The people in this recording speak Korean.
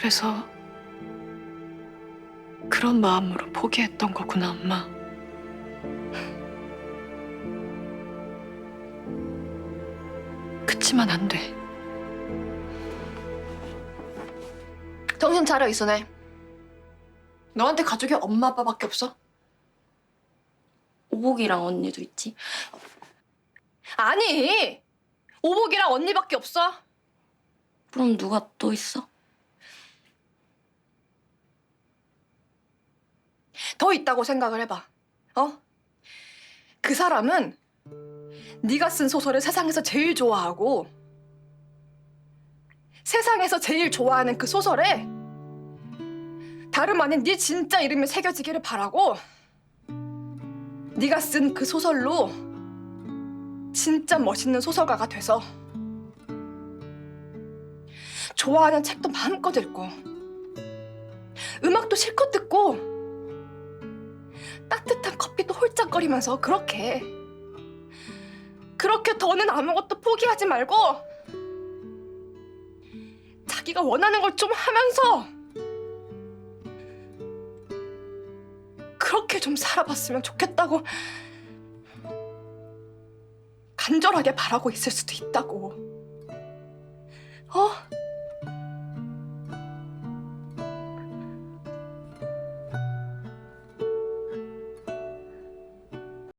그래서 그런 마음으로 포기했던 거구나, 엄마. 그치만 안 돼. 정신 차려 이순애. 너한테 가족이 엄마 아빠밖에 없어? 오복이랑 언니도 있지. 아니 오복이랑 언니밖에 없어. 그럼 누가 또 있어? 더 있다고 생각을 해봐. 어? 그 사람은 네가 쓴 소설을 세상에서 제일 좋아하고 세상에서 제일 좋아하는 그 소설에 다름 아닌 네 진짜 이름이 새겨지기를 바라고 네가 쓴 그 소설로 진짜 멋있는 소설가가 돼서 좋아하는 책도 마음껏 읽고 음악도 실컷 듣고 따뜻한 커피도 홀짝거리면서 그렇게 그렇게 더는 아무것도 포기하지 말고 자기가 원하는 걸 좀 하면서 그렇게 좀 살아봤으면 좋겠다고 간절하게 바라고 있을 수도 있다고 어?